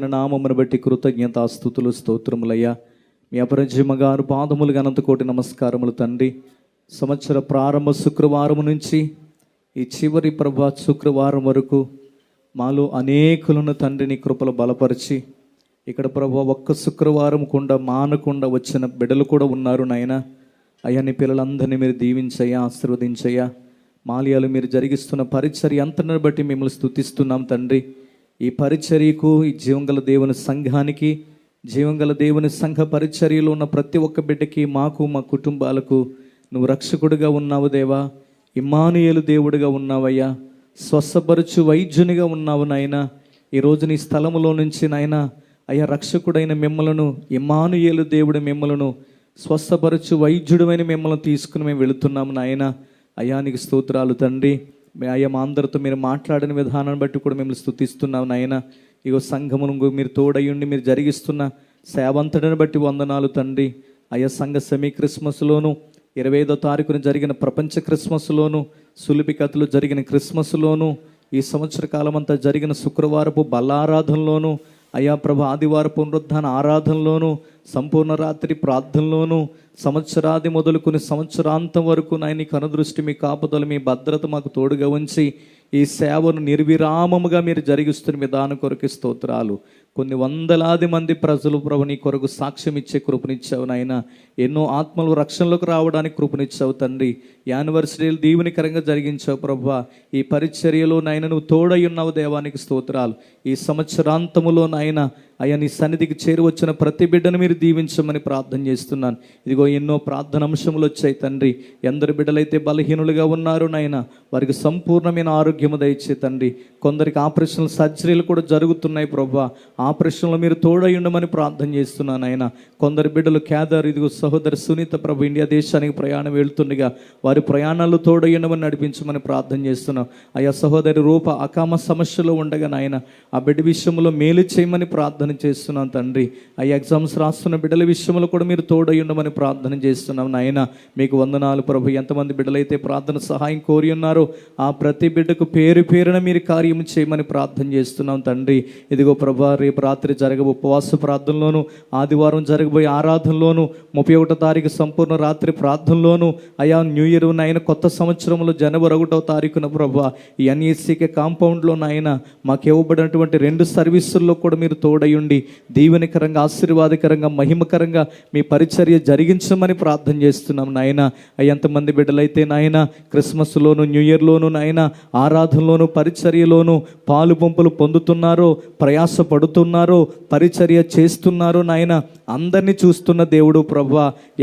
ఘనమైన నామమును బట్టి కృతజ్ఞత స్థుతులు స్తోత్రములయ్యా. మీ అపరిజమ గారు పాదములు గనంత కోటి నమస్కారములు తండ్రి. సంవత్సర ప్రారంభ శుక్రవారం నుంచి ఈ చివరి ప్రభా శుక్రవారం వరకు మాలో అనేకులను తండ్రిని కృపలు బలపరిచి ఇక్కడ ప్రభా ఒక్క శుక్రవారం కూడా మానకుండా వచ్చిన బిడ్డలు కూడా ఉన్నారు నాయన. అయ్యా నీ పిల్లలందరినీ మీరు దీవించయ్యా ఆశీర్వదించయ్యా. మాల్యాలు మీరు జరిగిస్తున్న పరిచర్య అంతటిని బట్టి మిమ్మల్ని స్థుతిస్తున్నాం తండ్రి. ఈ పరిచర్యకు ఈ జీవంగల దేవుని సంఘానికి జీవంగల దేవుని సంఘ పరిచర్యలో ఉన్న ప్రతి ఒక్క బిడ్డకి మాకు మా కుటుంబాలకు నువ్వు రక్షకుడిగా ఉన్నావు దేవా. ఇమానుయేలు దేవుడిగా ఉన్నావయ్యా. స్వస్థపరచు వైద్యునిగా ఉన్నావు నాయనా. ఈరోజు నీ స్థలములో నుంచి నాయన అయ్యా రక్షకుడైన మిమ్మలను ఇమానుయేలు దేవుడు మిమ్మలను స్వస్థపరచు వైద్యుడమైన మిమ్మల్ని తీసుకుని మేము వెళుతున్నాము నాయన. అయానికి స్తోత్రాలు తండ్రి. మీ అయ్యా మా అందరితో మీరు మాట్లాడిన విధానాన్ని బట్టి కూడా మిమ్మల్ని స్థుతిస్తున్నాం నాయన. ఇగో సంఘమును మీరు తోడయ్యుండి మీరు జరిగిస్తున్న సేవంతటిని బట్టి వందనాలు తండ్రి. అయ్యా సంఘ సెమీ క్రిస్మస్లోను ఇరవై ఐదో తారీఖున జరిగిన ప్రపంచ క్రిస్మస్లోను సులిపి కథలు జరిగిన క్రిస్మస్లోను ఈ సంవత్సర కాలం అంతా జరిగిన శుక్రవారపు బలారాధనలోను అయా ప్రభ ఆదివార పునరుద్ధాన ఆరాధనలోను సంపూర్ణ రాత్రి ప్రార్థనలోనూ సంవత్సరాది మొదలుకుని సంవత్సరాంతం వరకు నాయన కనుదృష్టి మీ కాపుదలు మీ భద్రత మాకు తోడుగా ఉంచి ఈ సేవను నిర్విరామముగా మీరు జరిగిస్తున్న దాని కొరకు స్తోత్రాలు. కొన్ని వందలాది మంది ప్రజలు ప్రభు నీ కొరకు సాక్ష్యం ఇచ్చే కృపనిచ్చావు నాయన. ఎన్నో ఆత్మలు రక్షణలోకి రావడానికి కృపనిచ్చావు తండ్రి. యానివర్సరీలు దీవునికరంగా జరిగించావు ప్రభా. ఈ పరిచర్యలో నాయన నువ్వు తోడై ఉన్నావు దేవానికి స్తోత్రాలు. ఈ సంవత్సరాంతములో నాయన అయ్యా నీ సన్నిధికి చేరువచ్చిన ప్రతి బిడ్డను మీరు దీవించమని ప్రార్థన చేస్తున్నాను. ఇదిగో ఎన్నో ప్రార్థన అంశములు వచ్చాయి తండ్రి. ఎందరు బిడ్డలైతే బలహీనులుగా ఉన్నారు నాయన వారికి సంపూర్ణమైన ఆరోగ్యము దయచే తండ్రి. కొందరికి ఆపరేషన్లు సర్జరీలు కూడా జరుగుతున్నాయి ప్రభా. ఆపరేషన్లో మీరు తోడై ఉండమని ప్రార్థన చేస్తున్నాను ఆయన కొందరు బిడ్డలు కేదారు ఇదిగో సహోదరి సునీత ప్రభు ఇండియా దేశానికి ప్రయాణం వెళ్తుండగా వారి ప్రయాణాలు తోడై నడిపించమని ప్రార్థన చేస్తున్నాం. అయ్యా సహోదరి రూప అకామ సమస్యలో ఉండగా నాయన ఆ బిడ్డ విషయంలో మేలు చేయమని ప్రార్థన చేస్తున్నాం తండ్రి. ఆ ఎగ్జామ్స్ రాస్తున్న బిడ్డల విషయంలో కూడా మీరు తోడయ్యుండమని ప్రార్థన చేస్తున్నాం నాయన. మీకు వందనాలు ప్రభు. ఎంతమంది బిడ్డలైతే ప్రార్థన సహాయం కోరి ఉన్నారో ఆ ప్రతి బిడ్డకు పేరు పేరున మీరు కార్యం చేయమని ప్రార్థన చేస్తున్నాం తండ్రి. ఇదిగో ప్రభా రేపు రాత్రి జరగబో ఉపవాస ప్రార్థనలోను ఆదివారం జరగబోయే ఆరాధనలోను ముప్పై ఒకటో తారీఖు సంపూర్ణ రాత్రి ప్రార్థనలోను అయా న్యూ ఇయర్ నాయన కొత్త సంవత్సరంలో జనవరి ఒకటో తారీఖున ప్రభా ఈ ఎన్ఈసీకే కాంపౌండ్లో నాయన మాకు ఇవ్వబడినటువంటి రెండు సర్వీసుల్లో కూడా మీరు తోడయుండి దీవెనికరంగా ఆశీర్వాదకరంగా మహిమకరంగా మీ పరిచర్య జరిగించమని ప్రార్థన చేస్తున్నాం నాయన. ఎంతమంది బిడ్డలైతే నాయన క్రిస్మస్లోను న్యూ ఇయర్లోను నాయన ఆరాధనలోను పరిచర్యలోను పాలు పంపులు పొందుతున్నారో ప్రయాస పడుతున్నారో పరిచర్య చేస్తున్నారో నాయన అందరినీ చూస్తున్న దేవుడు ప్రభు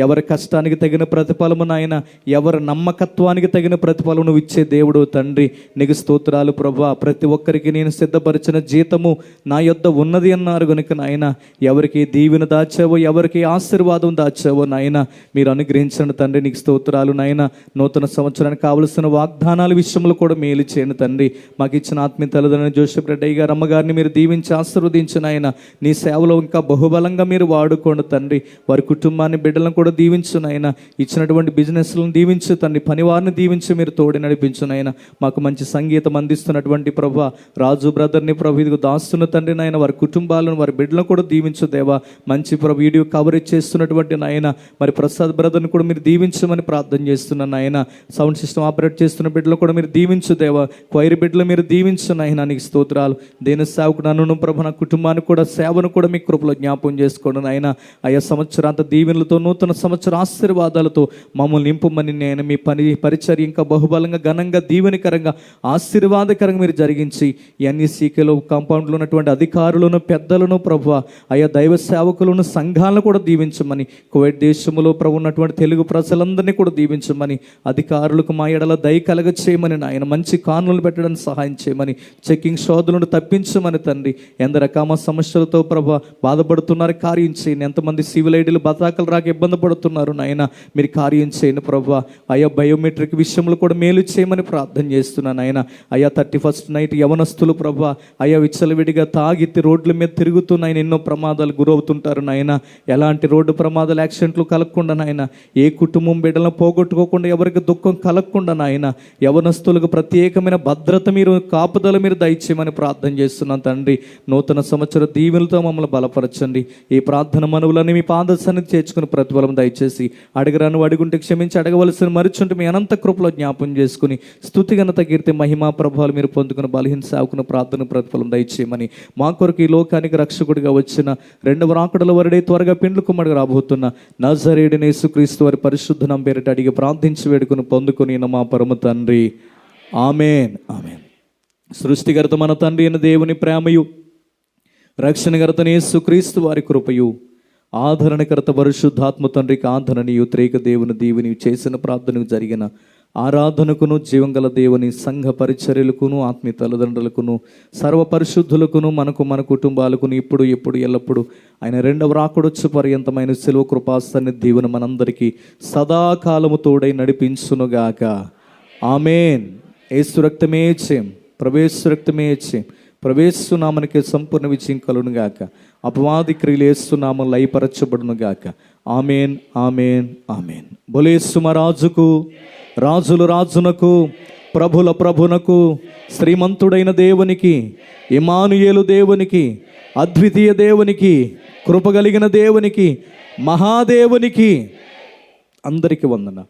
ఎవరి కష్టానికి తగిన ప్రతిఫలము నాయన ఎవరి నమ్మకత్వానికి తగిన ప్రతిఫలము నువ్వు ఇచ్చే దేవుడు తండ్రి. నీకు స్తోత్రాలు ప్రభా ప్రతి ఒక్కరికి నేను సిద్ధపరిచిన జీతము నా యొద్ద ఉన్నది అన్నారు కనుక నాయన ఎవరికి దీవెన దాచావో ఎవరికి ఆశీర్వాదం దాచావో నాయన మీరు అనుగ్రహించండి తండ్రి నీకు స్తోత్రాలు నాయన. నూతన సంవత్సరానికి కావలసిన వాగ్దానాల విషయంలో కూడా మేలు చేయను తండ్రి. మాకు ఇచ్చిన ఆత్మీయ తల్లిదండ్రులు జోసెఫ్ రెడ్డి గారు అమ్మగారిని మీరు దీవించి ఆశీర్వదించిన ఆయన నీ సేవలో ఇంకా బహుబలంగా మీరు వాడుకోండి తండ్రి. వారి కుటుంబాన్ని బిడ్డలను కూడా దీవించు నాయన ఇచ్చినటువంటి బిజినెస్లను దీవించు తండ్రి. పనివారిని దీవించి మీరు తోడి నడిపించు నాయన మాకు మంచి సంగీతం అందిస్తున్నటువంటి ప్రభు రాజు బ్రదర్ని ప్రభు ఇదిగో దాస్తున్న తండ్రి నాయన వారి కుటుంబాలను వారి బిడ్డలను కూడా దీవించు దేవా. మంచి ప్రభు వీడియో కవరేజ్ చేస్తున్నటువంటి నాయన. మరి ప్రసాద్ బ్రదర్ని కూడా మీరు దీవించమని ప్రార్థన చేస్తున్నాను నాయన. సౌండ్ సిస్టమ్ ఆపరేట్ చేస్తున్న బిడ్డలు కూడా మీరు దీవించు దేవా. క్వైర్ బిడ్డలు మీరు దీవించు నాయన నీకు స్తోత్రాలు. దేని సేవకు నన్ను ప్రభు నా కుటుంబాన్ని కూడా సేవను కూడా మీ కృపలో జ్ఞాపం చేసుకోండి నాయన. అయ్యా సంవత్సరాంత దీవెనలతో నూతన సంవత్సర ఆశీర్వాదాలతో మమ్మల్ని నింపమని నేను మీ పని పరిచర్య ఇంకా బహుబలంగా ఘనంగా దీవెనికరంగా ఆశీర్వాదకరంగా మీరు జరిగించి ఎన్ఈసీకేలో కాంపౌండ్లో ఉన్నటువంటి అధికారులను పెద్దలను ప్రభు అయ్యా దైవ సేవకులను సంఘాలను కూడా దీవించమని కువైట్ దేశంలో ప్రభు ఉన్నటువంటి తెలుగు ప్రజలందరినీ కూడా దీవించమని అధికారులకు మా ఎడల దయ కలగ చేయమని ఆయన మంచి కానులు పెట్టడానికి సహాయం చేయమని చెక్కింగ్ శోధులను తప్పించమని తండ్రి ఎందరకామ సమస్యలతో ప్రభు బాధపడుతున్నారు కార్యం చేయండి. ఎంతమంది సివిల్ ఐడీలు బతాకలు రాక కాక ఇబ్బంది పడుతున్నారు నాయన. మీరు కార్యం చేయండి ప్రభా. అయా బయోమెట్రిక్ విషయంలో కూడా మేలు చేయమని ప్రార్థన చేస్తున్నాను ఆయన అయా థర్టీ ఫస్ట్ నైట్ యవనస్తులు ప్రభా. అయా విచ్చలవిడిగా తాగితే రోడ్ల మీద తిరుగుతూ ఎన్నో ప్రమాదాలు గురవుతుంటారు నాయన. ఎలాంటి రోడ్డు ప్రమాదాలు యాక్సిడెంట్లు కలగకుండా నాయన. ఏ కుటుంబం బిడ్డలను పోగొట్టుకోకుండా ఎవరికి దుఃఖం కలగకుండా నాయన. యవనస్తులకు ప్రత్యేకమైన భద్రత మీరు కాపుదల మీరు దయచేయమని ప్రార్థన చేస్తున్నాను తండ్రి. నూతన సంవత్సర దీవెనలతో మమ్మల్ని బలపరచండి. ఈ ప్రార్థన మనవులని మీ పాద సన్నిధి చేర్చుకుని ప్రతిఫలం దయచేసి అడగరాను అడుగుంటే క్షమించి అడగవలసిన మరుచుంటే మీ అనంత కృపలో జ్ఞాపం చేసుకుని స్థుతి ఘనత కీర్తి మహిమా ప్రభావాలు మీరు పొందుకుని బలహీన సాగుకున్న ప్రార్థన ప్రతిఫలం దయచేయమని మా కొరకు ఈ లోకానికి రక్షకుడిగా వచ్చిన రెండవ రాకడల వరడే త్వరగా పిండ్లు కుమ్మడిగా రాబోతున్న నజరేడిని యేసుక్రీస్తు వారి పరిశుద్ధ నంబేరట అడిగి ప్రార్థించి వేడుకుని పొందుకుని మా పరమ తండ్రి. ఆమెన్. ఆమెన్. సృష్టికర్త మన తండ్రి అయిన దేవుని ప్రేమయు రక్షణకర్తనే సుక్రీస్తు వారి కృపయు ఆదరణకర్త పరిశుద్ధాత్మ తండ్రికి ఆదరణీయు త్రేక దేవుని దీవుని చేసిన ప్రార్థనకు జరిగిన ఆరాధనకును జీవంగల దేవుని సంఘ పరిచర్యలకును ఆత్మీయ తల్లిదండ్రులకును సర్వ పరిశుద్ధులకును మనకు మన కుటుంబాలకును ఇప్పుడు ఎప్పుడు ఎల్లప్పుడు ఆయన రెండవ రాకుడొచ్చు పర్యంతమైన సెలవు కృపాస్తాన్ని దీవుని మనందరికీ సదాకాలము తోడై నడిపించునుగాక. ఆమెన్. ఏసు రక్తమే చేయం ప్రవేశ రక్తమే చేయం ప్రవేశనామనికి సంపూర్ణ విజయం కలును గాక అపవాది క్రియలు ఏస్తున్నాము లయపరచబడును గాక. Amen amen amen. బొలేసు రాజుకు రాజుల రాజునకు ప్రభుల ప్రభునకు శ్రీమంతుడైన దేవునికి ఇమానుయేలు దేవునికి అద్వితీయ దేవునికి కృపగలిగిన దేవునికి మహాదేవునికి అందరికీ వందన